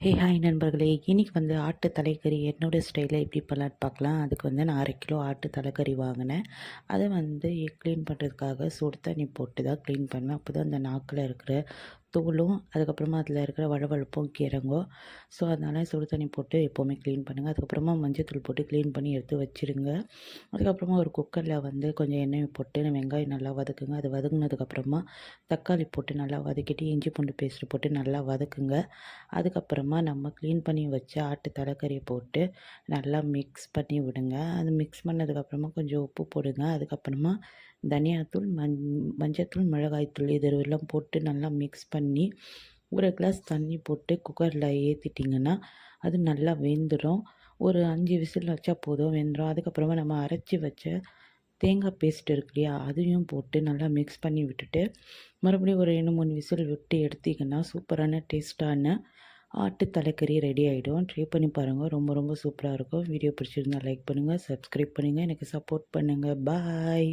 Hey hi நண்பர்களே. இன்னைக்கு வந்து ஆட்டு தலைக்கறி என்னோடய ஸ்டைலில் எப்படி பண்ணலான்னு பார்க்கலாம். அதுக்கு வந்து நான் அரை கிலோ ஆட்டு தலைக்கறி வாங்கினேன். அதை வந்து க்ளீன் பண்ணுறதுக்காக சுடு தண்ணி போட்டு தான் க்ளீன் பண்ணுவேன். அப்போ தான் அந்த நாக்கில் இருக்கிற தூளும் அதுக்கப்புறமா அதில் இருக்கிற வழவழுப்பும் கீரங்கோ ஸோ அதனால் சுடு தண்ணி போட்டு எப்போவுமே க்ளீன் பண்ணுங்கள் அதுக்கப்புறமா மஞ்சத்தூள் போட்டு க்ளீன் பண்ணி எடுத்து வச்சுருங்க. அதுக்கப்புறமா ஒரு குக்கரில் வந்து கொஞ்சம் எண்ணெய் போட்டு வெங்காயம் நல்லா வதக்குங்க. அது வதங்கினதுக்கப்புறமா தக்காளி போட்டு நல்லா வதக்கிட்டு இஞ்சி பூண்டு பேஸ்ட் போட்டு நல்லா வதக்குங்க. அதுக்கப்புறமா நம்ம க்ளீன் பண்ணி வச்ச ஆட்டு தலைக்கறியை போட்டு நல்லா மிக்ஸ் பண்ணி விடுங்க. அது மிக்ஸ் பண்ணதுக்கப்புறமா கொஞ்சம் உப்பு போடுங்க. அதுக்கப்புறமா தனியாத்தூள் மஞ் மஞ்சத்தூள் மிளகாய்த்தூள் இது எல்லாம் போட்டு நல்லா மிக்ஸ் பண்ணி பண்ணி ஒரு கிளாஸ் தண்ணி போட்டு குக்கரில் ஏற்றிட்டிங்கன்னா அது நல்லா வெந்துடும் ஒரு அஞ்சு விசில் வச்சா போதும் வெந்துடும் அதுக்கப்புறமா நம்ம அரைச்சி வச்ச தேங்காய் பேஸ்ட் இருக்கு இல்லையா அதையும் போட்டு நல்லா மிக்ஸ் பண்ணி விட்டுட்டு மறுபடியும் ஒரு ரெண்டு மூணு விசில் விட்டு எடுத்திங்கன்னா சூப்பரான டேஸ்ட்டான ஆட்டு தலைக்கறி ரெடி ஆகிடும் ட்ரை பண்ணி பாருங்கள் ரொம்ப ரொம்ப சூப்பராக இருக்கும். வீடியோ பிடிச்சிருந்தா லைக் பண்ணுங்கள் சப்ஸ்கிரைப் பண்ணுங்கள் எனக்கு சப்போர்ட் பண்ணுங்கள் பாய்